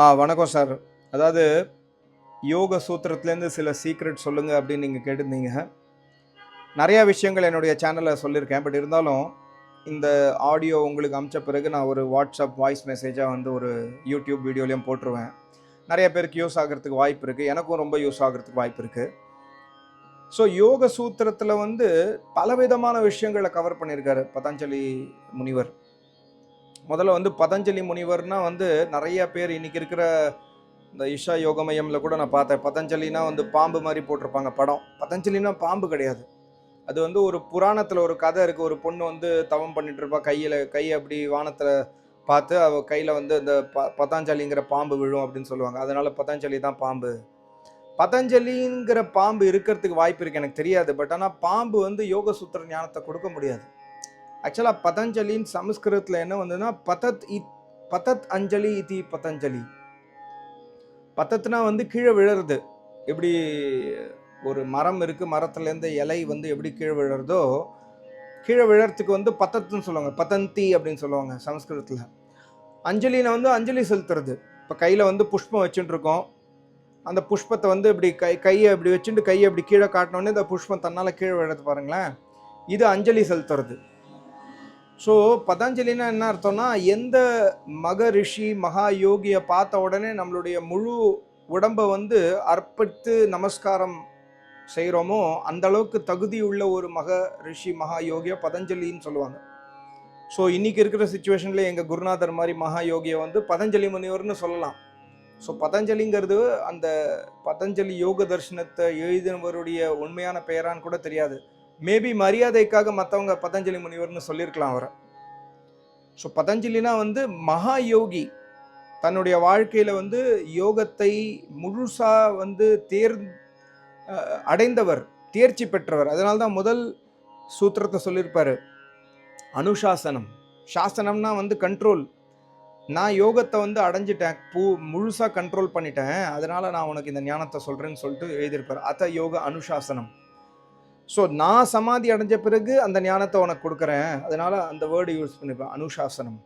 ஆ வணக்கம் சார். அதாவது யோக சூத்திரத்துலேருந்து சில சீக்ரெட் சொல்லுங்கள் அப்படின்னு நீங்கள் கேட்டிருந்தீங்க. நிறையா விஷயங்கள் என்னுடைய சேனலில் சொல்லியிருக்கேன். பட் இருந்தாலும் இந்த ஆடியோ உங்களுக்கு அமிச்ச பிறகு நான் ஒரு வாட்ஸ்அப் வாய்ஸ் மெசேஜாக வந்து ஒரு யூடியூப் வீடியோலையும் போட்டுருவேன். நிறைய பேருக்கு யூஸ் ஆகிறதுக்கு வாய்ப்பு இருக்குது எனக்கும் ரொம்ப யூஸ் ஆகிறதுக்கு வாய்ப்பு இருக்குது ஸோ யோக சூத்திரத்தில் வந்து பலவிதமான விஷயங்களை கவர் பண்ணியிருக்காரு பதஞ்சலி முனிவர். முதல்ல வந்து பதஞ்சலி முனிவர்னா வந்து நிறைய பேர் இன்னைக்கு இருக்கிற இந்த இஷா யோக மையமில் கூட நான் பார்த்தேன். பதஞ்சலினா வந்து பாம்பு மாதிரி போட்டிருப்பாங்க படம். பதஞ்சலினா பாம்பு கிடையாது. அது வந்து ஒரு புராணத்தில் ஒரு கதை இருக்குது ஒரு பொண்ணு வந்து தவம் பண்ணிட்டு இருப்பா. கையில் கை அப்படி வானத்தில் பார்த்து அவ கையில் வந்து இந்த ப பதஞ்சலிங்கிற பாம்பு விழும் அப்படின்னு சொல்லுவாங்க. அதனால பதஞ்சலி தான் பாம்பு. பதஞ்சலிங்கிற பாம்பு இருக்கிறதுக்கு வாய்ப்பு இருக்குது எனக்கு தெரியாது. பட் ஆனால் பாம்பு வந்து யோக சூத்திர ஞானத்தை கொடுக்க முடியாது. ஆக்சுவலாக பதஞ்சலின்னு சமஸ்கிருதத்தில் என்ன வந்ததுன்னா பதத் இ பதத் அஞ்சலி இதி பதஞ்சலி. பத்தத்துனா வந்து கீழே விழுறது. எப்படி ஒரு மரம் இருக்குது மரத்துலேருந்து இலை வந்து எப்படி கீழே விழறதோ கீழே விழறதுக்கு வந்து பத்தத்துன்னு சொல்லுவாங்க. பதந்தி அப்படின்னு சொல்லுவாங்க சமஸ்கிருதத்தில். அஞ்சலினை வந்து அஞ்சலி செலுத்துறது. இப்போ கையில் வந்து புஷ்பம் வச்சுட்டுருக்கோம். அந்த புஷ்பத்தை வந்து இப்படி கை கையை இப்படி வச்சுட்டு கையை இப்படி கீழே காட்டினோடனே இந்த புஷ்பம் தன்னால் கீழே விழுறது பாருங்களேன். இது அஞ்சலி செலுத்துறது. ஸோ பதஞ்சலினா என்ன அர்த்தம்னா எந்த மக ரிஷி மகா யோகியை பார்த்த உடனே நம்மளுடைய முழு உடம்பை வந்து அர்ப்பித்து நமஸ்காரம் செய்கிறோமோ அந்த அளவுக்கு தகுதி உள்ள ஒரு மக ரிஷி மகா யோகியை பதஞ்சலின்னு சொல்லுவாங்க. ஸோ இன்னைக்கு இருக்கிற சுச்சுவேஷனில் எங்கள் குருநாதர் மாதிரி மகா யோகியை வந்து பதஞ்சலி முனிவர்னு சொல்லலாம். ஸோ பதஞ்சலிங்கிறது அந்த பதஞ்சலி யோக தர்ஷனத்தை எழுதினவருடைய உண்மையான பெயரான்னு கூட தெரியாது. மேபி மரியாதைக்காக மற்றவங்க பதஞ்சலி முனிவர்னு சொல்லியிருக்கலாம் அவரை. ஸோ பதஞ்சலினா வந்து மகா யோகி தன்னுடைய வாழ்க்கையில் வந்து யோகத்தை முழுசாக வந்து தேர் அடைந்தவர் தேர்ச்சி பெற்றவர். அதனால தான் முதல் சூத்திரத்தை சொல்லியிருப்பார் அனுசாசனம். சாசனம்னா வந்து கண்ட்ரோல் நான் யோகத்தை வந்து அடைஞ்சிட்டேன். பூ முழுசாக கண்ட்ரோல் பண்ணிட்டேன். அதனால் நான் உனக்கு இந்த ஞானத்தை சொல்கிறேன்னு சொல்லிட்டு எழுதியிருப்பார். அத்த யோக அனுசாசனம். ஸோ நான் சமாதி அடைஞ்ச பிறகு அந்த ஞானத்தை உனக்கு கொடுக்குறேன். அதனால் அந்த வேர்டு யூஸ் பண்ணிப்பேன். அனுசாசனம்.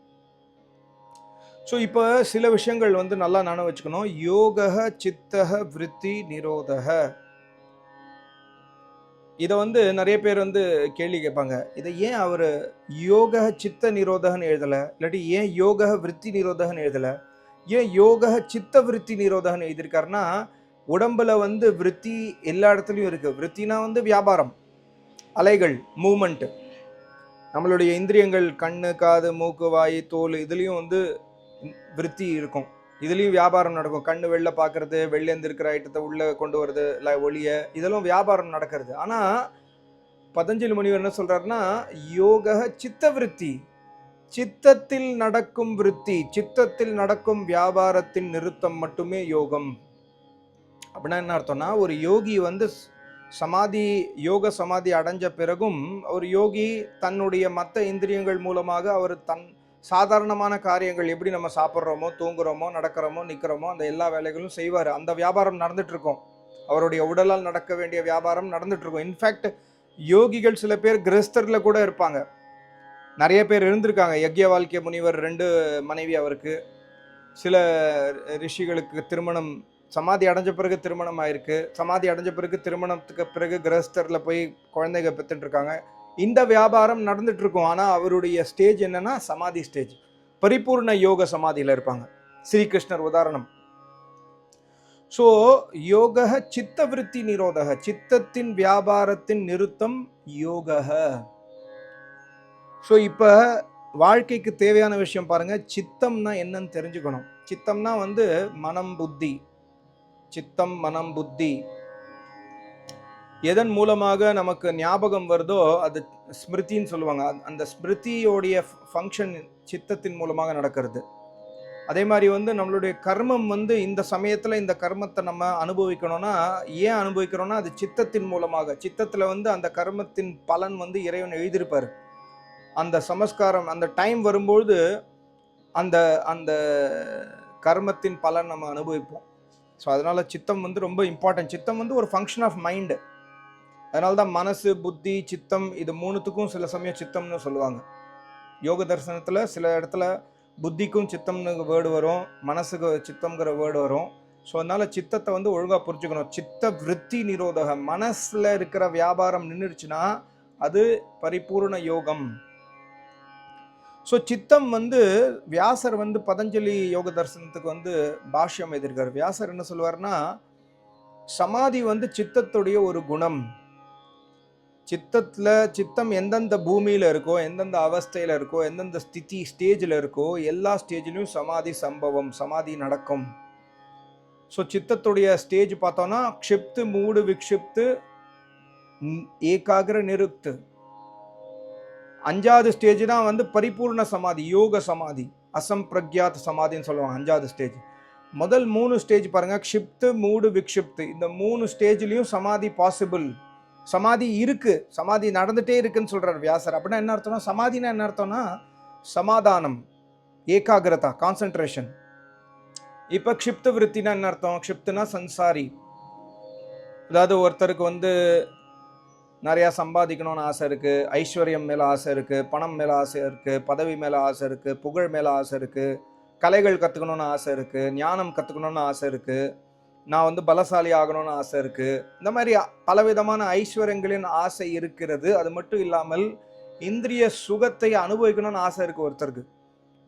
ஸோ இப்போ சில விஷயங்கள் வந்து நல்லா நானும் வச்சுக்கணும். யோக சித்தக விருத்தி நிரோதக இதை வந்து நிறைய பேர் வந்து கேள்வி கேட்பாங்க. இதை ஏன் அவர் யோக சித்த நிரோதகன்னு எழுதலை? இல்லாட்டி ஏன் யோக விருத்தி நிரோதகன்னு எழுதலை? ஏன் யோக சித்த விருத்தி நிரோதகன்னு எழுதியிருக்காருன்னா உடம்புல வந்து விருத்தி எல்லா இடத்துலையும் இருக்குது விருத்தினா வந்து வியாபாரம் அலைகள் மூமெண்ட் நம்மளுடைய இந்திரியங்கள் கண்ணு காது மூக்கு வாய் தோல் இதுலேயும் வந்து விருத்தி இருக்கும். இதுலேயும் வியாபாரம் நடக்கும். கண்ணு வெளில பார்க்கறது வெளிலேருந்து இருக்கிற ஐட்டத்தை உள்ளே கொண்டு வரது இல்லை ஒளிய இதெல்லாம் வியாபாரம் நடக்கிறது. ஆனால் பதஞ்சலி முனிவர் என்ன சொல்கிறாருன்னா யோக சித்த விருத்தி. சித்தத்தில் நடக்கும் விருத்தி சித்தத்தில் நடக்கும் வியாபாரத்தின் நிறுத்தம் மட்டுமே யோகம். அப்படின்னா என்ன அர்த்தம்னா ஒரு யோகி வந்து ஸ்- சமாதி யோக சமாதி அடைஞ்ச பிறகும் ஒரு யோகி தன்னுடைய மற்ற இந்திரியங்கள் மூலமாக அவர் தன் சாதாரணமான காரியங்கள் எப்படி நம்ம சாப்பிட்றோமோ தூங்குறோமோ நடக்கிறோமோ நிற்கிறோமோ அந்த எல்லா வேலைகளும் செய்வார். அந்த வியாபாரம் நடந்துட்டுருக்கோம். அவருடைய உடலால் நடக்க வேண்டிய வியாபாரம் நடந்துட்டுருக்கும். இன்ஃபேக்ட் யோகிகள் சில பேர் கிரஸ்தரில் கூட இருப்பாங்க. நிறைய பேர் இருந்திருக்காங்க. யக்ய வாழ்க்கை முனிவர் ரெண்டு மனைவி அவருக்கு. சில ரிஷிகளுக்கு திருமணம் சமாதி அடைஞ்ச பிறகு திருமணம் ஆயிருக்கு. சமாதி அடைஞ்ச பிறகு திருமணத்துக்கு பிறகு கிரஸ்தரில் போய் குழந்தைங்க பெற்றுட்டு இருக்காங்க. இந்த வியாபாரம் நடந்துட்டு இருக்கும். ஆனால் அவருடைய ஸ்டேஜ் என்னன்னா சமாதி ஸ்டேஜ் பரிபூர்ண யோக சமாதியில் இருப்பாங்க. ஸ்ரீகிருஷ்ணர் உதாரணம். ஸோ யோக சித்த விருத்தி நிரோதக சித்தத்தின் வியாபாரத்தின் நிறுத்தம் யோக ஸோ இப்போ வாழ்க்கைக்கு தேவையான விஷயம் பாருங்கள் சித்தம்னா என்னன்னு தெரிஞ்சுக்கணும். சித்தம்னா வந்து மனம் புத்தி. சித்தம் மனம் புத்தி. எதன் மூலமாக நமக்கு ஞாபகம் வருதோ அது ஸ்மிருதின்னு சொல்லுவாங்க. அந்த- அந்த ஸ்மிருதியோடைய ஃபங்க்ஷன் சித்தத்தின் மூலமாக நடக்கிறது. அதே மாதிரி வந்து நம்மளுடைய கர்மம் வந்து இந்த சமயத்தில் இந்த கர்மத்தை நம்ம அனுபவிக்கணும்னா ஏன் அனுபவிக்கிறோம்னா அது சித்தத்தின் மூலமாக. சித்தத்தில் வந்து அந்த கர்மத்தின் பலன் வந்து இறைவன் எழுதியிருப்பார். அந்த சமஸ்காரம் அந்த டைம் வரும்பொழுது அந்த அந்த கர்மத்தின் பலன் நம்ம அனுபவிப்போம். ஸோ அதனால் சித்தம் வந்து ரொம்ப இம்பார்ட்டன்ட் சித்தம் வந்து ஒரு ஃபங்க்ஷன் ஆஃப் மைண்டு அதனால தான் மனசு புத்தி சித்தம் இது மூணுத்துக்கும் சில சமயம் சித்தம்னு சொல்லுவாங்க. யோக தரிசனத்தில் சில இடத்துல புத்திக்கும் சித்தம்னு வேர்டு வரும். மனசுக்கு சித்தம்ங்கிற வேர்டு வரும். ஸோ அதனால் சித்தத்தை வந்து ஒழுங்காக புரிஞ்சுக்கணும். சித்த விருத்தி நிரோதகம். மனசில் இருக்கிற வியாபாரம் நின்றுச்சுன்னா அது பரிபூர்ண யோகம். ஸோ சித்தம் வந்து வியாசர் வந்து பதஞ்சலி யோக தரிசனத்துக்கு வந்து பாஷ்யம் எதிர்க்கார் வியாசர் என்ன சொல்லுவார்னா சமாதி வந்து சித்தத்துடைய ஒரு குணம். சித்தத்தில் சித்தம் எந்தெந்த பூமியில் இருக்கோ எந்தெந்த அவஸ்தையில் இருக்கோ எந்தெந்த ஸ்திதி ஸ்டேஜில் இருக்கோ எல்லா ஸ்டேஜ்லையும் சமாதி சம்பவம் சமாதி நடக்கும். ஸோ சித்தத்துடைய ஸ்டேஜ் பார்த்தோன்னா க்ஷிப்து மூடு விக்ஷிப்து ஏகாகிர நிருக்து. அஞ்சாவது ஸ்டேஜ் தான் வந்து பரிபூர்ண சமாதி யோக சமாதி அசம் பிரக்யாத் சமாதின்னு சொல்லுவாங்க அஞ்சாவது ஸ்டேஜ். முதல் மூணு ஸ்டேஜ் பாருங்கள் க்ஷிப்து மூடு விக்ஷிப்து. இந்த மூணு ஸ்டேஜ்லேயும் சமாதி பாசிபிள் சமாதி இருக்குது சமாதி நடந்துகிட்டே இருக்குன்னு சொல்கிறார் வியாசர். அப்படின்னா என்ன அர்த்தம்னா சமாதினா என்ன அர்த்தம்னா சமாதானம் ஏகாகிரதா கான்சென்ட்ரேஷன் இப்போ க்ஷிப்த விருத்தினா என்ன அர்த்தம்? க்ஷிப்துனா சன்சாரி. அதாவது ஒருத்தருக்கு வந்து நிறையா சம்பாதிக்கணும்னு ஆசை இருக்குது ஐஸ்வர்யம் மேலே ஆசை இருக்குது பணம் மேலே ஆசை இருக்குது பதவி மேலே ஆசை இருக்குது புகழ் மேலே ஆசை இருக்குது கலைகள் கற்றுக்கணும்னு ஆசை இருக்குது ஞானம் கற்றுக்கணும்னு ஆசை இருக்குது நான் வந்து பலசாலி ஆகணும்னு ஆசை இருக்குது இந்த மாதிரி பலவிதமான ஐஸ்வர்யங்களின் ஆசை இருக்கிறது. அது மட்டும் இல்லாமல் இந்திரிய சுகத்தை அனுபவிக்கணும்னு ஆசை இருக்குது ஒருத்தருக்கு.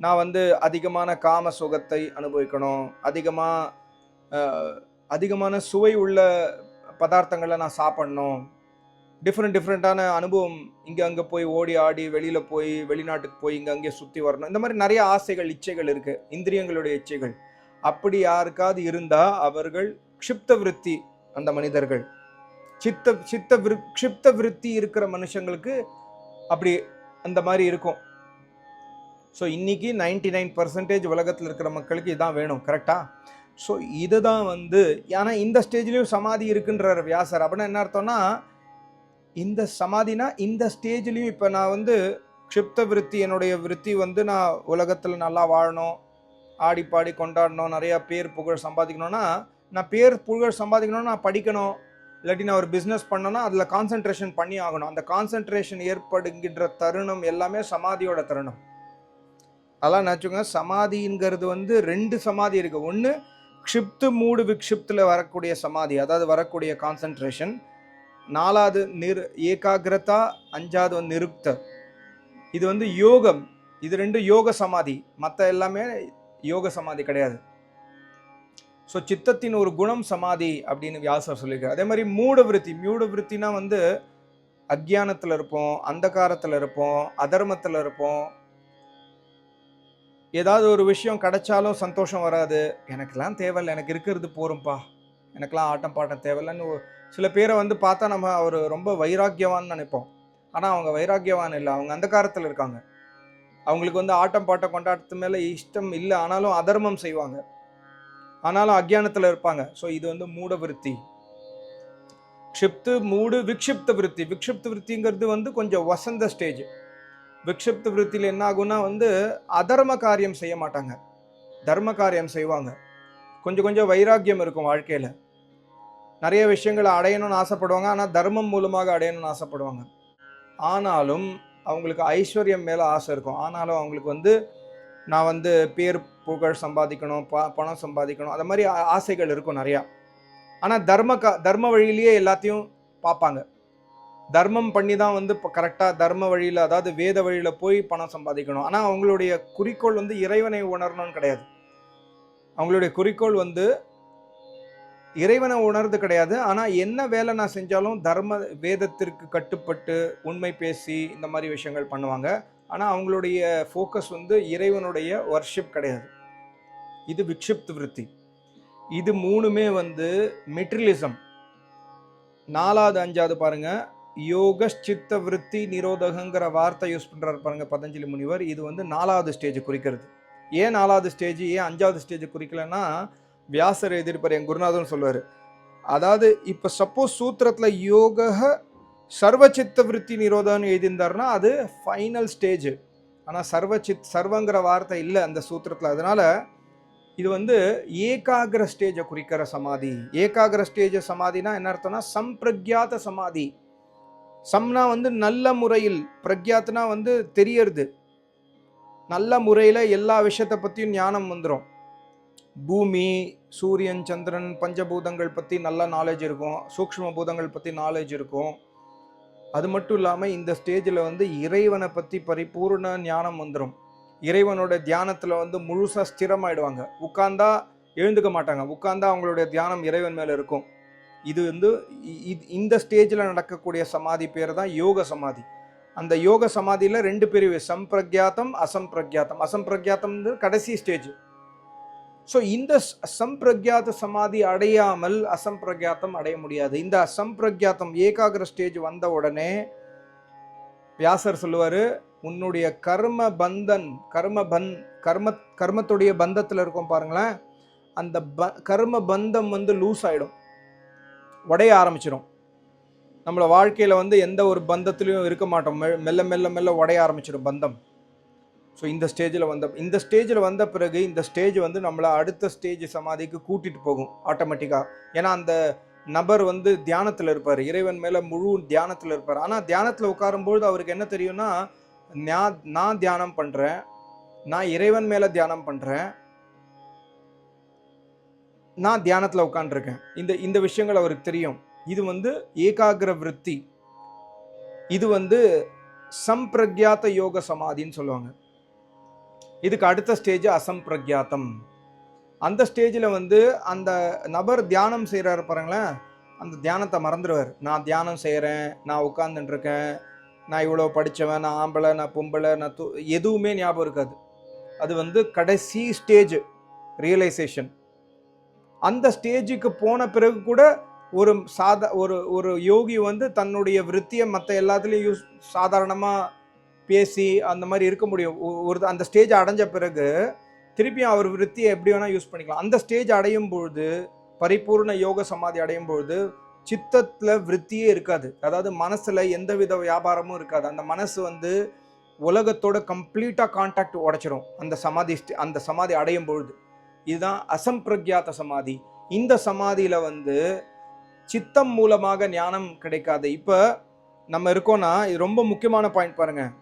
நான் வந்து அதிகமான காம சுகத்தை அனுபவிக்கணும். அதிகமாக அதிகமான சுவை உள்ள பதார்த்தங்களை நான் சாப்பிட்ணும். டிஃப்ரெண்ட் டிஃப்ரெண்ட்டான அனுபவம். இங்கே அங்கே போய் ஓடி ஆடி வெளியில் போய் வெளிநாட்டுக்கு போய் இங்கே அங்கே சுற்றி வரணும். இந்த மாதிரி நிறைய ஆசைகள் இச்சைகள் இருக்குது இந்திரியங்களுடைய இச்சைகள். அப்படி யாருக்காவது இருந்தால் அவர்கள் க்ஷிப்த விருத்தி அந்த மனிதர்கள். சித்த சித்த விரு க்ஷிப்த விருத்தி இருக்கிற மனுஷங்களுக்கு அப்படி அந்த மாதிரி இருக்கும். ஸோ இன்னைக்கு நைன்டி நைன் பர்சன்டேஜ் உலகத்தில் இருக்கிற மக்களுக்கு இதான் வேணும் கரெக்டாக ஸோ இதுதான் வந்து ஏன்னா இந்த ஸ்டேஜ்லேயும் சமாதி இருக்குன்றார் வியாசர். அப்படின்னா என்ன அர்த்தம்னா இந்த சமாதினா இந்த ஸ்டேஜ்லேயும் இப்போ நான் வந்து க்ஷிப்த விருத்தி என்னுடைய விருத்தி வந்து நான் உலகத்தில் நல்லா வாழணும் ஆடி பாடி கொண்டாடணும் நிறையா பேர் புகழ் சம்பாதிக்கணும்னா நான் பேர் புகழ் சம்பாதிக்கணும்னா நான் படிக்கணும். இல்லாட்டி நான் ஒரு பிஸ்னஸ் பண்ணேன்னா அதில் கான்சென்ட்ரேஷன் பண்ணி ஆகணும். அந்த கான்சென்ட்ரேஷன் ஏற்படுகின்ற தருணம் எல்லாமே சமாதியோட தருணம். அதெல்லாம் நினச்சிக்கோங்க. சமாதிங்கிறது வந்து ரெண்டு சமாதி இருக்குது ஒன்று க்ஷிப்து மூடு விக்ஷிப்தில் வரக்கூடிய சமாதி அதாவது வரக்கூடிய கான்சென்ட்ரேஷன் நாலாவது நிர் ஏகாகிரதா அஞ்சாவது வந்து நிருக்த. இது வந்து யோகம். இது ரெண்டு யோக சமாதி. மற்ற எல்லாமே யோக சமாதி கிடையாது. ஸோ சித்தத்தின் ஒரு குணம் சமாதி அப்படின்னு வியாசர் சொல்லியிருக்காரு. அதே மாதிரி மூடவிருத்தி. மூடவிருத்தினா மூட வந்து அக்ஞானத்தில் இருப்போம் அந்தகாரத்தில் இருப்போம் அதர்மத்தில் இருப்போம். ஏதாவது ஒரு விஷயம் கிடைச்சாலும் சந்தோஷம் வராது. எனக்கெல்லாம் தேவையில்லை. எனக்கு இருக்கிறது போகிறோம்ப்பா எனக்கெல்லாம் ஆட்டம் பாட்டம் தேவையில்லைன்னு ஒரு- சில பேரை வந்து பார்த்தா நம்ம அவர் ரொம்ப வைராக்கியவான்னு நினைப்போம். ஆனால் அவங்க வைராக்கியவான் இல்லை. அவங்க அந்த காலத்தில் இருக்காங்க. அவங்களுக்கு வந்து ஆட்டம் பாட்டம் கொண்டாட்டத்து மேலே இஷ்டம் இல்லை. ஆனாலும் அதர்மம் செய்வாங்க. ஆனாலும் அக்ஞானத்தில் இருப்பாங்க. ஸோ இது வந்து மூட விருத்தி. க்ஷிப்து மூடு விக்ஷிப்த விருத்தி. விக்ஷிப்த விருத்திங்கிறது வந்து கொஞ்சம் வசந்த ஸ்டேஜ் விக்ஷிப்த விருத்தியில் என்ன ஆகும்னா வந்து அதர்ம காரியம் செய்ய மாட்டாங்க. தர்ம காரியம் செய்வாங்க. கொஞ்சம் கொஞ்சம் வைராக்கியம் இருக்கும் வாழ்க்கையில். நிறைய விஷயங்களை அடையணும்னு ஆசைப்படுவாங்க ஆனால் தர்மம் மூலமாக அடையணும்னு ஆசைப்படுவாங்க. ஆனாலும் அவங்களுக்கு ஐஸ்வர்யம் மேலே ஆசை இருக்கும். ஆனாலும் அவங்களுக்கு வந்து நான் வந்து பேர் புகழ் சம்பாதிக்கணும் ப பணம் சம்பாதிக்கணும் அது மாதிரி ஆசைகள் இருக்கும் நிறையா. ஆனால் தர்ம க தர்ம வழியிலேயே எல்லாத்தையும் பார்ப்பாங்க. தர்மம் பண்ணி தான் வந்து இப்போ கரெக்டாக தர்ம வழியில் அதாவது வேத வழியில் போய் பணம் சம்பாதிக்கணும். ஆனால் அவங்களுடைய குறிக்கோள் வந்து இறைவனை உணரணும்னு கிடையாது. அவங்களுடைய குறிக்கோள் வந்து இறைவனை உணர்ந்து கிடையாது. ஆனால் என்ன வேலை நான் செஞ்சாலும் தர்ம வேதத்திற்கு கட்டுப்பட்டு உண்மை பேசி இந்த மாதிரி விஷயங்கள் பண்ணுவாங்க. ஆனால் அவங்களுடைய ஃபோக்கஸ் வந்து இறைவனுடைய ஒர்ஷிப் கிடையாது. இது விக்ஷிப்த் விருத்தி. இது மூணுமே வந்து மெட்ரியலிசம் நாலாவது அஞ்சாவது பாருங்க. யோக சித்த விருத்தி நிரோதகங்கிற வார்த்தை யூஸ் பண்ணுறாரு பாருங்க பதஞ்சலி முனிவர். இது வந்து நாலாவது ஸ்டேஜ் குறிக்கிறது. ஏன் நாலாவது ஸ்டேஜ் ஏன் அஞ்சாவது ஸ்டேஜ் குறிக்கலன்னா வியாசர் எழுதியிருப்பார் என் குருநாதன் சொல்லுவார். அதாவது இப்போ சப்போஸ் சூத்திரத்தில் யோக சர்வச்சித்த விருத்தி நிரோதம்னு எழுதியிருந்தாருன்னா அது ஃபைனல் ஸ்டேஜ் ஆனால் சர்வச்சித் சர்வங்கிற வார்த்தை இல்லை அந்த சூத்திரத்தில். அதனால் இது வந்து ஏகாகிர ஸ்டேஜை குறிக்கிற சமாதி. ஏகாகிர ஸ்டேஜ் சமாதினா என்ன அர்த்தம்னா சம்பிரக்யாத சமாதி. சம்னா வந்து நல்ல முறையில் பிரக்யாத்னா வந்து தெரியறது. நல்ல முறையில் எல்லா விஷயத்தை பற்றியும் ஞானம் வந்துடும் பூமி சூரியன் சந்திரன் பஞ்சபூதங்கள் பற்றி நல்ல நாலேஜ் இருக்கும். சூக்ஷ்ம பூதங்கள் பற்றி நாலேஜ் இருக்கும். அது மட்டும் இல்லாமல் இந்த ஸ்டேஜில் வந்து இறைவனை பற்றி பரிபூர்ண ஞானம் வந்துடும் இறைவனோட தியானத்தில் வந்து முழுசாக ஸ்திரமாயிடுவாங்க. உட்கார்ந்தா எழுந்துக்க மாட்டாங்க. உட்கார்ந்தா அவங்களுடைய தியானம் இறைவன் மேலே இருக்கும். இது வந்து இந்த ஸ்டேஜில் நடக்கக்கூடிய சமாதி பேர் தான் யோக சமாதி. அந்த யோக சமாதியில் ரெண்டு பிரிவு சம்பிரக்யாத்தம் அசம்பிரக்யாத்தம். அசம்பிரக்யாத்தம் கடைசி ஸ்டேஜ் ஸோ இந்த ஸ்- அசம்பிரக்யாத சமாதி அடையாமல் அசம்பிரக்யாத்தம் அடைய முடியாது. இந்த அசம்பிரக்யாத்தம் ஏகாகிர ஸ்டேஜ் வந்த உடனே வியாசர் சொல்லுவார் உன்னுடைய கர்ம பந்தன் கர்ம பந் கர்ம கர்மத்துடைய பந்தத்தில் இருக்கும் பாருங்களேன். அந்த ப கர்ம பந்தம் வந்து லூஸ் ஆகிடும் உடைய ஆரம்பிச்சிடும் நம்மளை வாழ்க்கையில் வந்து எந்த ஒரு பந்தத்துலையும் இருக்க மாட்டோம். மெ- மெல்ல மெல்ல மெல்ல உடைய ஆரம்பிச்சிடும் பந்தம். ஸோ இந்த ஸ்டேஜில் வந்த இந்த ஸ்டேஜில் வந்த பிறகு இந்த ஸ்டேஜ் வந்து நம்மளை அடுத்த ஸ்டேஜ் சமாதிக்கு கூட்டிகிட்டு போகும் ஆட்டோமேட்டிக்காக ஏன்னா அந்த நபர் வந்து தியானத்தில் இருப்பார். இறைவன் மேலே முழு தியானத்தில் இருப்பார். ஆனால் தியானத்தில் உட்காரும்பொழுது அவருக்கு என்ன தெரியும்னா நான் நான் தியானம் பண்ணுறேன் நான் இறைவன் மேலே தியானம் பண்ணுறேன் நான் தியானத்தில் உட்காந்துருக்கேன் இந்த இந்த விஷயங்கள் அவருக்கு தெரியும். இது வந்து ஏகாகிர விருத்தி. இது வந்து சம்பிரக்யாத்த யோக சமாதின்னு சொல்லுவாங்க. இதுக்கு அடுத்த ஸ்டேஜ் அசம்பிரக்யாத்தம் அந்த ஸ்டேஜில் வந்து அந்த நபர் தியானம் செய்கிறாரு பாருங்களேன். அந்த தியானத்தை மறந்துடுவார். நான் தியானம் செய்கிறேன் நான் உட்காந்துட்டுருக்கேன் நான் இவ்வளோ படித்தவன் நான் ஆம்பளை நான் பொம்பளை நான் தூ எதுவுமே ஞாபகம் இருக்காது. அது வந்து கடைசி ஸ்டேஜ் ரியலைசேஷன் அந்த ஸ்டேஜுக்கு போன பிறகு கூட ஒரு சாதா ஒரு ஒரு யோகி வந்து தன்னுடைய விருத்தியை மற்ற எல்லாத்துலேயும் யூஸ் சாதாரணமாக பேசி அந்த மாதிரி இருக்க முடியும். ஒரு அந்த ஸ்டேஜ் அடைஞ்ச பிறகு திருப்பியும் அவர் விருத்தியை எப்படி வேணால் யூஸ் பண்ணிக்கலாம். அந்த ஸ்டேஜ் அடையும் பொழுது பரிபூர்ண யோக சமாதி அடையும் பொழுது சித்தத்தில் விருத்தியே இருக்காது. அதாவது மனசில் எந்தவித வியாபாரமும் இருக்காது. அந்த மனசு வந்து உலகத்தோட கம்ப்ளீட்டாக கான்டாக்ட் உடச்சிரும். அந்த சமாதி ஸ்டே- அந்த சமாதி அடையும் பொழுது. இதுதான் அசம்பிரக்யாத்த சமாதி. இந்த சமாதியில் வந்து சித்தம் மூலமாக ஞானம் கிடைக்காது. இப்போ நம்ம இருக்கோன்னா இது ரொம்ப முக்கியமான பாயிண்ட் பாருங்கள்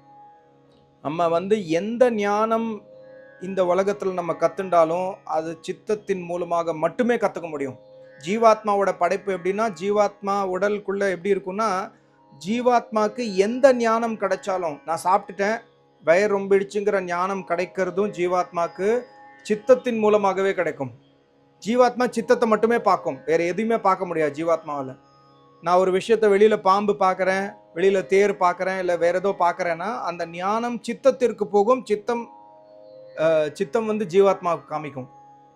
நம்ம வந்து எந்த ஞானம் இந்த உலகத்தில் நம்ம கத்துண்டாலும் அது சித்தத்தின் மூலமாக மட்டுமே கற்றுக்க முடியும். ஜீவாத்மாவோட படைப்பு எப்படின்னா ஜீவாத்மா உடலுக்குள்ளே எப்படி இருக்கும்னா ஜீவாத்மாவுக்கு எந்த ஞானம் கிடைச்சாலும் நான் சாப்பிட்டுட்டேன் ரொம்ப ரொம்பிடுச்சுங்கிற ஞானம் கிடைக்கிறதும் ஜீவாத்மாவுக்கு சித்தத்தின் மூலமாகவே கிடைக்கும். ஜீவாத்மா சித்தத்தை மட்டுமே பார்க்கும். வேறு எதுவுமே பார்க்க முடியாது ஜீவாத்மாவில். நான் ஒரு விஷயத்த வெளியில் பாம்பு பார்க்குறேன் வெளியில் தேர் பார்க்குறேன் இல்லை வேற ஏதோ பார்க்குறேன்னா அந்த ஞானம் சித்தத்திற்கு போகும் சித்தம் சித்தம் வந்து ஜீவாத்மாவுக்கு காமிக்கும்.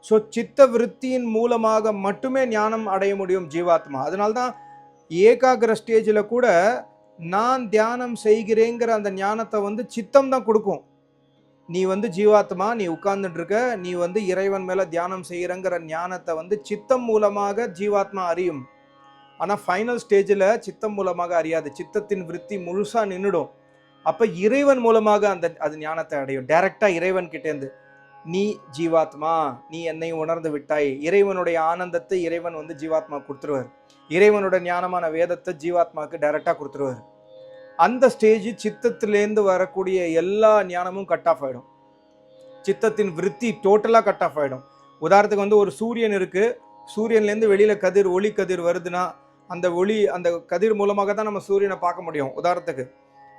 ஸோ சித்த விருத்தியின் மூலமாக மட்டுமே ஞானம் அடைய முடியும் ஜீவாத்மா. அதனால்தான் ஏகாகிர ஸ்டேஜில் கூட நான் தியானம் செய்கிறேங்கிற அந்த ஞானத்தை வந்து சித்தம் தான் கொடுக்கும். நீ வந்து ஜீவாத்மா நீ உட்கார்ந்துட்டுருக்க நீ வந்து இறைவன் மேலே தியானம் செய்கிறங்கிற ஞானத்தை வந்து சித்தம் மூலமாக ஜீவாத்மா அறியும். ஆனால் ஃபைனல் ஸ்டேஜில் சித்தம் மூலமாக அறியாது சித்தத்தின் விருத்தி முழுசாக நின்றுடும் அப்போ இறைவன் மூலமாக அந்த அது ஞானத்தை அடையும். டைரெக்டாக இறைவன் கிட்டேருந்து நீ ஜீவாத்மா நீ என்னை உணர்ந்து விட்டாய். இறைவனுடைய ஆனந்தத்தை இறைவன் வந்து ஜீவாத்மா கொடுத்துருவார். இறைவனோட ஞானமான வேதத்தை ஜீவாத்மாவுக்கு டைரெக்டாக கொடுத்துருவார். அந்த ஸ்டேஜ் சித்தத்திலேருந்து வரக்கூடிய எல்லா ஞானமும் கட் ஆஃப் ஆகிடும் சித்தத்தின் விருத்தி டோட்டலாக கட் ஆஃப் ஆகிடும் உதாரணத்துக்கு வந்து ஒரு சூரியன் இருக்குது சூரியன்லேருந்து வெளியில் கதிர் ஒளி கதிர் வருதுன்னா அந்த ஒளி அந்த கதிர் மூலமாக தான் நம்ம சூரியனை பார்க்க முடியும் உதாரணத்துக்கு.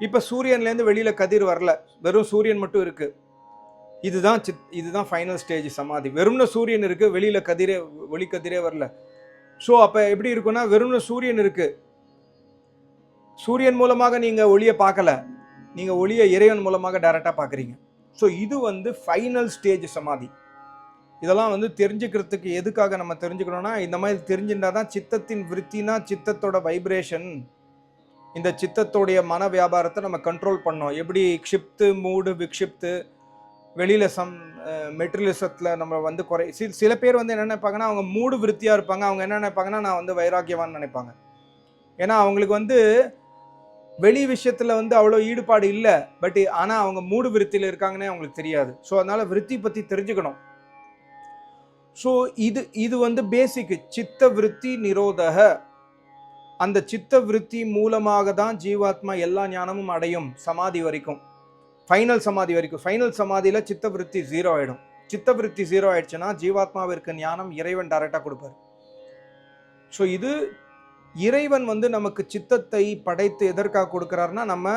இப்போ சூரியன்லேருந்து வெளியில் கதிர் வரல வெறும் சூரியன் மட்டும் இருக்குது இதுதான் சித் இதுதான் ஃபைனல் ஸ்டேஜ் சமாதி. வெறும்ன சூரியன் இருக்குது வெளியில் கதிரே ஒளி கதிரே வரல. ஸோ அப்போ எப்படி இருக்குன்னா வெறும்னு சூரியன் இருக்குது சூரியன் மூலமாக நீங்கள் ஒளியை பார்க்கல நீங்கள் ஒளியை இறைவன் மூலமாக டைரெக்டாக பார்க்குறீங்க. ஸோ இது வந்து ஃபைனல் ஸ்டேஜ் சமாதி. இதெல்லாம் வந்து தெரிஞ்சுக்கிறதுக்கு எதுக்காக நம்ம தெரிஞ்சுக்கணும்னா இந்த மாதிரி தெரிஞ்சுட்டா தான் சித்தத்தின் விருத்தினா சித்தத்தோட வைப்ரேஷன் இந்த சித்தத்தோடைய மன வியாபாரத்தை நம்ம கண்ட்ரோல் பண்ணோம். எப்படி க்ஷிப்து மூடு விக்ஷிப்து வெளியில் சம் மெட்டீரியலிசத்தில் நம்ம வந்து குறை சி சில பேர் வந்து என்ன நினைப்பாங்கன்னா அவங்க மூடு விருத்தியாக இருப்பாங்க. அவங்க என்ன நினைப்பாங்கன்னா நான் வந்து வைராக்கியவான்னு நினைப்பாங்க. ஏன்னா அவங்களுக்கு வந்து வெளி விஷயத்தில் வந்து அவ்வளோ ஈடுபாடு இல்லை. பட் ஆனால் அவங்க மூடு விருத்தியில் இருக்காங்கன்னே அவங்களுக்கு தெரியாது. ஸோ அதனால் விருத்தி பற்றி தெரிஞ்சுக்கணும். ஸோ இது இது வந்து பேசிக் சித்த விருத்தி நிரோதக. அந்த சித்த விருத்தி மூலமாக தான் ஜீவாத்மா எல்லா ஞானமும் அடையும் சமாதி வரைக்கும். ஃபைனல் சமாதி வரைக்கும். ஃபைனல் சமாதியில் சித்தவிருத்தி ஜீரோ ஆகிடும் சித்தவிருத்தி ஜீரோ ஆயிடுச்சுன்னா ஜீவாத்மாவிற்கு ஞானம் இறைவன் டைரெக்டாக கொடுப்பார். ஸோ இது இறைவன் வந்து நமக்கு சித்தத்தை படைத்து எதற்காக கொடுக்குறாருன்னா நம்ம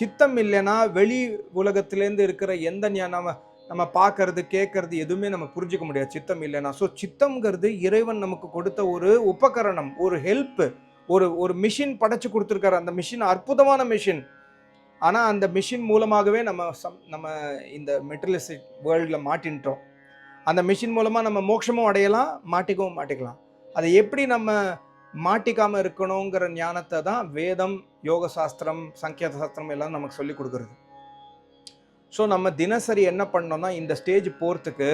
சித்தம் இல்லைன்னா வெளி உலகத்திலேருந்து இருக்கிற எந்த ஞானம் நம்ம நம்ம பார்க்கறது கேட்கறது எதுவுமே நம்ம புரிஞ்சுக்க முடியாது. சித்தம் இல்லைன்னா. ஸோ சித்தம்ங்கிறது இறைவன் நமக்கு கொடுத்த ஒரு உபகரணம் ஒரு ஹெல்ப் ஒரு ஒரு மிஷின் படைச்சு கொடுத்துருக்காரு. அந்த மிஷின் அற்புதமான மிஷின் ஆனால் அந்த மிஷின் மூலமாகவே நம்ம சம் நம்ம இந்த மெட்டலிஸ்டிக் வேர்ல்டில் மாட்டின்ட்டோம். அந்த மிஷின் மூலமாக நம்ம மோட்சமும் அடையலாம் மாட்டிக்கவும் மாட்டிக்கலாம். அதை எப்படி நம்ம மாட்டிக்காமல் இருக்கணுங்கிற ஞானத்தை தான் வேதம் யோக சாஸ்திரம் சங்கிய சாஸ்திரம் எல்லாம் நமக்கு சொல்லி கொடுக்குறது. ஸோ நம்ம தினசரி என்ன பண்ணோம்னா இந்த ஸ்டேஜ் போகிறதுக்கு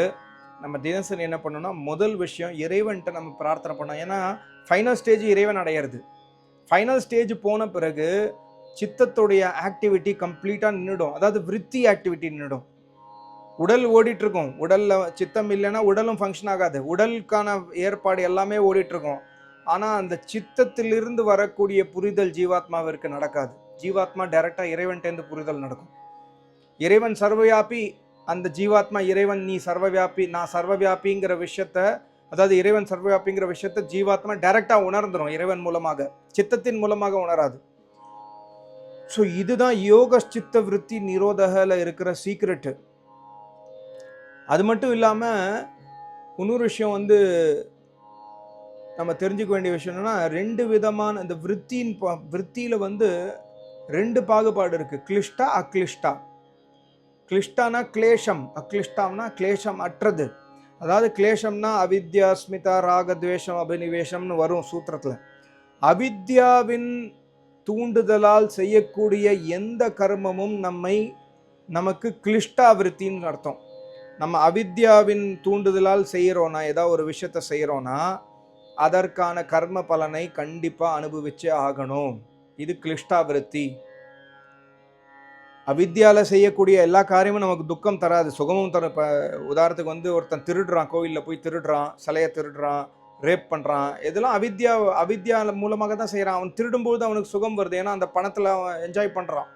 நம்ம தினசரி என்ன பண்ணோம்னா முதல் விஷயம் இறைவன்கிட்ட நம்ம பிரார்த்தனை பண்ணோம். ஏன்னா ஃபைனல் ஸ்டேஜ் இறைவன் அடையிறது. ஃபைனல் ஸ்டேஜ் போன பிறகு சித்தத்துடைய ஆக்டிவிட்டி கம்ப்ளீட்டாக நின்றுடும் அதாவது விருத்தி ஆக்டிவிட்டி நின்றுடும் உடல் ஓடிட்டுருக்கும். உடலில் சித்தம் இல்லைன்னா உடலும் ஃபங்க்ஷன் ஆகாது. உடலுக்கான ஏற்பாடு எல்லாமே ஓடிட்டுருக்கும். ஆனால் அந்த சித்தத்திலிருந்து வரக்கூடிய புரிதல் ஜீவாத்மாவிற்கு நடக்காது. ஜீவாத்மா டைரெக்டாக இறைவன்ட்டேருந்து புரிதல் நடக்கும். இறைவன் சர்வவியாபி அந்த ஜீவாத்மா இறைவன் நீ சர்வவியாபி நான் சர்வவியாபிங்கிற விஷயத்த அதாவது இறைவன் சர்வவியாபிங்கிற விஷயத்த ஜீவாத்மா டைரெக்டாக உணர்ந்துடும் இறைவன் மூலமாக. சித்தத்தின் மூலமாக உணராது. ஸோ இதுதான் யோக சித்த விருத்தி நிரோதகில் இருக்கிற சீக்ரெட்டு அது மட்டும் இல்லாமல் இன்னொரு விஷயம் வந்து நம்ம தெரிஞ்சுக்க வேண்டிய விஷயம் என்னென்னா ரெண்டு விதமான இந்த விற்த்தியின் விற்த்தியில் வந்து ரெண்டு பாகுபாடு இருக்குது கிளிஷ்டா அக்ளிஷ்டா. கிளிஷ்டானா கிளேஷம் அக்ளிஷ்டம்னா கிளேஷம் அற்றது அதாவது கிளேஷம்னா அவித்யா ஸ்மிதா ராகத்வேஷம் அபினிவேஷம்னு வரும் சூத்திரத்தில். அவித்யாவின் தூண்டுதலால் செய்யக்கூடிய எந்த கர்மமும் நம்மை நமக்கு கிளிஷ்டாவிருத்தின்னு அர்த்தம். நம்ம அவித்யாவின் தூண்டுதலால் செய்கிறோன்னா ஏதாவது ஒரு விஷயத்த செய்கிறோன்னா அதற்கான கர்ம பலனை கண்டிப்பாக அனுபவிச்சே ஆகணும். இது கிளிஷ்டாவிருத்தி விருத்தி செய்யக்கூடிய எல்லா காரியமும் நமக்கு துக்கம் தராது. சுகமும் தரும். இப்போ உதாரணத்துக்கு வந்து ஒருத்தன் திருடுறான் கோவிலில் போய் திருடுறான் சிலையை திருடுறான் ரேப் பண்ணுறான் இதெல்லாம் அவித்யா அவித்யா மூலமாக தான் செய்கிறான் அவன் திருடும்போது அவனுக்கு சுகம் வருது. ஏன்னா அந்த பணத்தில் அவன் என்ஜாய் பண்ணுறான்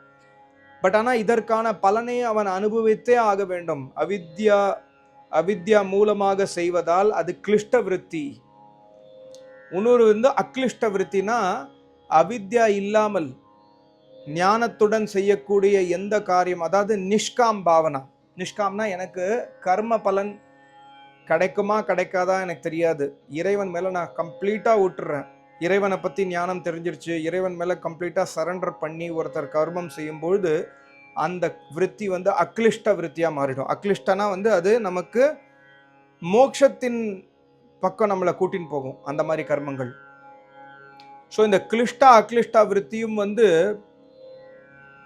பட் ஆனால் இதற்கான பலனை அவன் அனுபவித்தே ஆக வேண்டும். அவித்யா அவித்யா மூலமாக செய்வதால் அது கிளிஷ்ட விருத்தி. இன்னொரு வந்து அக்ளிஷ்ட விருத்தினா அவித்யா இல்லாமல் ஞானத்துடன் செய்யக்கூடிய எந்த காரியம் அதாவது நிஷ்காம் பாவனா. நிஷ்காம்னா எனக்கு கர்ம பலன் கிடைக்குமா கிடைக்காதா எனக்கு தெரியாது. இறைவன் மேலே நான் கம்ப்ளீட்டாக விட்டுறேன் இறைவனை பற்றி ஞானம் தெரிஞ்சிருச்சு. இறைவன் மேலே கம்ப்ளீட்டாக சரண்டர் பண்ணி ஒருத்தர் கர்மம் செய்யும்பொழுது அந்த விருத்தி வந்து அக்லிஷ்ட விருத்தியாக மாறிடும். அக்லிஷ்டனா வந்து அது நமக்கு மோக்ஷத்தின் பக்கம் நம்மளை கூட்டின்னு போகும். அந்த மாதிரி கர்மங்கள். ஸோ இந்த கிளிஷ்டா அக்லிஷ்டா விருத்தியும் வந்து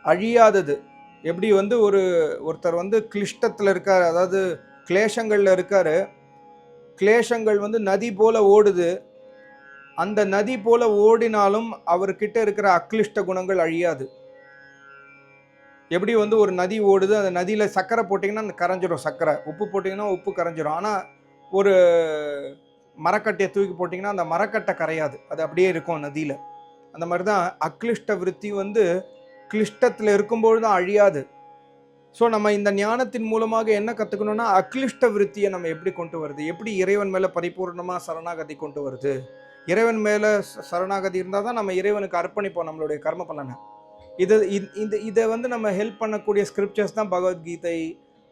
அழியாதது. எப்படி வந்து ஒரு ஒருத்தர் வந்து கிளிஷ்டத்தில் இருக்கார் அதாவது கிளேஷங்களில் இருக்கார் கிளேஷங்கள் வந்து நதி போல ஓடுது. அந்த நதி போல ஓடினாலும் அவர்கிட்ட இருக்கிற அக்லிஷ்ட குணங்கள் அழியாது. எப்படி வந்து ஒரு நதி ஓடுது அந்த நதியில் சர்க்கரை போட்டிங்கன்னா அந்த கரைஞ்சிரும் சர்க்கரை. உப்பு போட்டிங்கன்னா உப்பு கரைஞ்சிரும். ஆனால் ஒரு மரக்கட்டையை தூக்கி போட்டிங்கன்னா அந்த மரக்கட்டை கரையாது. அது அப்படியே இருக்கும் நதியில். அந்த மாதிரி தான் அக்லிஷ்ட விருத்தி வந்து கிளிஷ்டத்தில் இருக்கும்பொழுது தான் அழியாது. ஸோ நம்ம இந்த ஞானத்தின் மூலமாக என்ன கற்றுக்கணும்னா அக்லிஷ்ட விருத்தியை நம்ம எப்படி கொண்டு வருது? எப்படி இறைவன் மேலே பரிபூர்ணமாக சரணாகதி கொண்டு வருது? இறைவன் மேலே சரணாகதி இருந்தால் தான் நம்ம இறைவனுக்கு அர்ப்பணிப்போம் நம்மளுடைய கர்ம பலனை. இது இந்த இதை வந்து நம்ம ஹெல்ப் பண்ணக்கூடிய ஸ்கிரிப்சர்ஸ் தான் பகவத்கீதை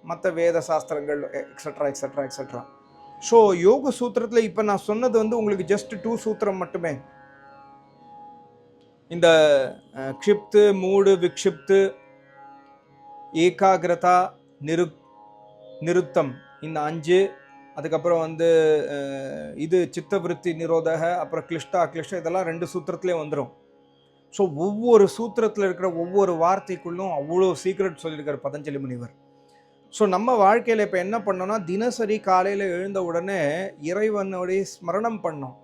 மற்ற வேத சாஸ்திரங்கள் எக்ஸட்ரா எக்ஸட்ரா எக்ஸட்ரா ஸோ யோக சூத்திரத்தில் இப்போ நான் சொன்னது வந்து உங்களுக்கு ஜஸ்ட் டூ சூத்திரம் மட்டுமே. இந்த க்ஷிப்து மூடு விக்ஷிப்து ஏகாகிரதா நிரு நிறுத்தம் இந்த அஞ்சு. அதுக்கப்புறம் வந்து இது சித்தவிருத்தி நிரோதக அப்புறம் கிளிஷ்டா கிளிஷ்ட இதெல்லாம் ரெண்டு சூத்திரத்துலேயே வந்துடும் ஸோ ஒவ்வொரு சூத்திரத்தில் இருக்கிற ஒவ்வொரு வார்த்தைக்குள்ளும் அவ்வளோ சீக்ரெட் சொல்லியிருக்கார் பதஞ்சலி முனிவர். ஸோ நம்ம வாழ்க்கையில் இப்போ என்ன பண்ணோம்னா தினசரி காலையில் எழுந்த உடனே இறைவனுடைய ஸ்மரணம் பண்ணோம்.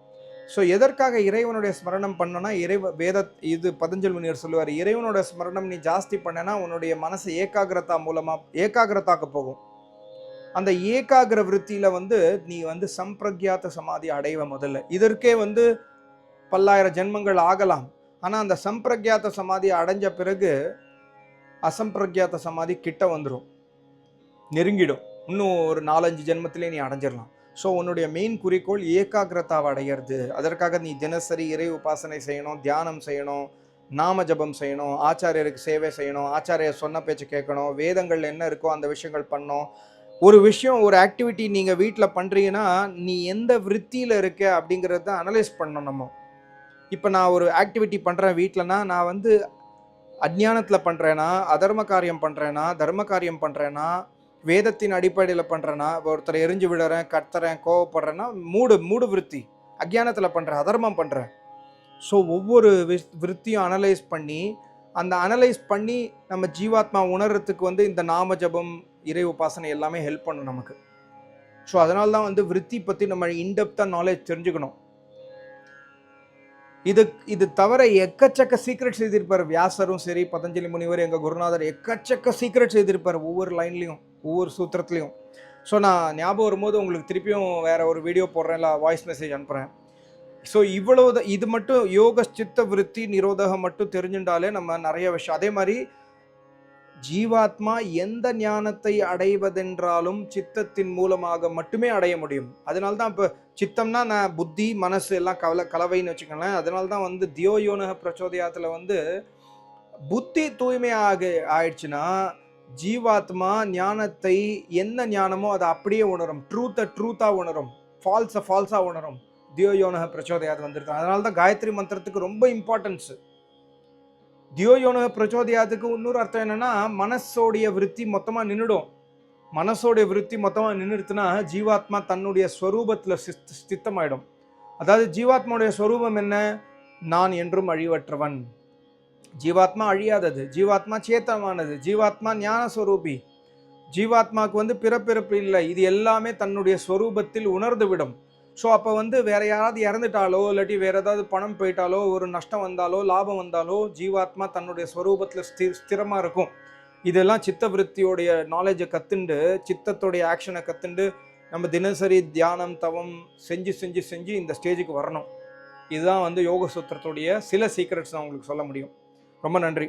ஸோ எதற்காக இறைவனுடைய ஸ்மரணம் பண்ணனா இறைவ வேத இது பதஞ்சலி முனிவர் சொல்லுவார் இறைவனோட ஸ்மரணம் நீ ஜாஸ்தி பண்ணனா உன்னுடைய மனசு ஏகாகிரதா மூலமாக ஏகாகிரதாக்கு போகும். அந்த ஏகாகிர விருத்தியில் வந்து நீ வந்து சம்பிரக்யாத்த சமாதி அடைவ முதல்ல. இதற்கே வந்து பல்லாயிரம் ஜென்மங்கள் ஆகலாம். ஆனால் அந்த சம்பிரக்யாத்த சமாதி அடைஞ்ச பிறகு அசம்பிரக்யாத்த சமாதி கிட்ட வந்துடும் நெருங்கிடும். இன்னும் ஒரு நாலஞ்சு ஜென்மத்திலே நீ அடைஞ்சிடலாம் ஸோ உன்னுடைய மெயின் குறிக்கோள் ஏகாகிரதாவை அடையிறது. அதற்காக நீ தினசரி இறை உபாசனை செய்யணும் தியானம் செய்யணும் நாம ஜபம் செய்யணும் ஆச்சாரியருக்கு சேவை செய்யணும் ஆச்சாரியர் சொன்ன பேச்சு கேட்கணும் வேதங்கள் என்ன இருக்கோ அந்த விஷயங்கள் பண்ணணும். ஒரு விஷயம் ஒரு ஆக்டிவிட்டி நீங்கள் வீட்டில் பண்ணுறீங்கன்னா நீ எந்த விற்த்தியில் இருக்க அப்படிங்கிறத அனலைஸ் பண்ணணும் நம்ம. இப்போ நான் ஒரு ஆக்டிவிட்டி பண்ணுறேன் வீட்டிலனா நான் வந்து அஜ்ஞானத்தில் பண்ணுறேன்னா அதர்ம காரியம் பண்ணுறேன்னா தர்ம காரியம் பண்ணுறேன்னா வேதத்தின் அடிப்படையில் பண்ணுறேன்னா ஒருத்தரை எரிஞ்சு விடுறேன் கத்துறேன் கோவப்படுறேன்னா மூடு மூடு விருத்தி. அஜ்ஞானத்தில் பண்ணுறேன் அதர்மம் பண்ணுறேன் ஸோ ஒவ்வொரு வி- விருத்தியும் அனலைஸ் பண்ணி அந்த அனலைஸ் பண்ணி நம்ம ஜீவாத்மா உணர்றதுக்கு வந்து இந்த நாம ஜபம் இறை உபாசனை எல்லாமே ஹெல்ப் பண்ணும் நமக்கு. ஸோ அதனால தான் வந்து விருத்தி பற்றி நம்ம இன்டெப்த்தாக நாலேஜ் தெரிஞ்சுக்கணும். இது இது தவிர எக்கச்சக்க சீக்ரெட் செய்திருப்பார் வியாசரும் சரி பதஞ்சலி முனிவர் எங்கள் குருநாதர் எக்கச்சக்க சீக்ரெட் செய்திருப்பார் ஒவ்வொரு லைன்லையும் ஒவ்வொரு சூத்திரத்துலையும். ஸோ நான் ஞாபகம் வரும்போது உங்களுக்கு திருப்பியும் வேற ஒரு வீடியோ போடுறேன் இல்லை வாய்ஸ் மெசேஜ் அனுப்புகிறேன் ஸோ இவ்வளவு தான் இது மட்டும் யோக சித்த விருத்தி நிரோதகம் மட்டும் தெரிஞ்சுட்டாலே நம்ம நிறைய விஷயம். அதே மாதிரி ஜீவாத்மா எந்த ஞானத்தை அடைவதென்றாலும் சித்தத்தின் மூலமாக மட்டுமே அடைய முடியும். அதனால தான் இப்போ சித்தம்னா நான் புத்தி மனசு எல்லாம் கவலை கலவைன்னு வச்சுக்கோங்களேன். அதனால தான் வந்து தியோ யோனக பிரச்சோதயத்தில் வந்து புத்தி தூய்மை ஆக ஆயிடுச்சுன்னா ஜீவாத்மா ஞானத்தை என்ன ஞானமோ அதை அப்படியே உணரும். ட்ரூத்தை ட்ரூத்தாக உணரும். ஃபால்ஸை ஃபால்ஸாக உணரும். தியோயோனக பிரச்சோதயாது வந்திருக்கு அதனால தான் காயத்ரி மந்திரத்துக்கு ரொம்ப இம்பார்ட்டன்ஸ் தியோயோனக பிரச்சோதயாத்துக்கு இன்னொரு அர்த்தம் என்னென்னா மனசோடைய விருத்தி மொத்தமாக நின்றுடும் மனசோடைய விருத்தி மொத்தமாக நின்றுத்துனா ஜீவாத்மா தன்னுடைய ஸ்வரூபத்தில் சித் ஸ்தித்தமாயிடும் அதாவது ஜீவாத்மாவுடைய ஸ்வரூபம் என்ன? நான் என்றும் அழிவற்றவன். ஜீவாத்மா அழியாதது. ஜீவாத்மா சேத்தமானது ஜீவாத்மா ஞானஸ்வரூபி. ஜீவாத்மாவுக்கு வந்து பிறப்பிறப்பு இல்லை. இது எல்லாமே தன்னுடைய ஸ்வரூபத்தில் உணர்ந்து விடும். ஸோ அப்போ வந்து வேற யாராவது இறந்துட்டாலோ இல்லாட்டி வேற ஏதாவது பணம் போயிட்டாலோ ஒரு நஷ்டம் வந்தாலோ லாபம் வந்தாலோ ஜீவாத்மா தன்னுடைய ஸ்வரூபத்தில் ஸ்தி ஸ்திரமாக இருக்கும். இதெல்லாம் சித்த விருத்தியோடைய நாலேஜை கற்றுண்டு சித்தத்தோடைய ஆக்ஷனை கற்றுண்டு நம்ம தினசரி தியானம் தவம் செஞ்சு செஞ்சு செஞ்சு இந்த ஸ்டேஜுக்கு வரணும். இதுதான் வந்து யோக சூத்திரத்துடைய சில சீக்ரெட்ஸ் நான் உங்களுக்கு சொல்ல முடியும். ரொம்ப நன்றி.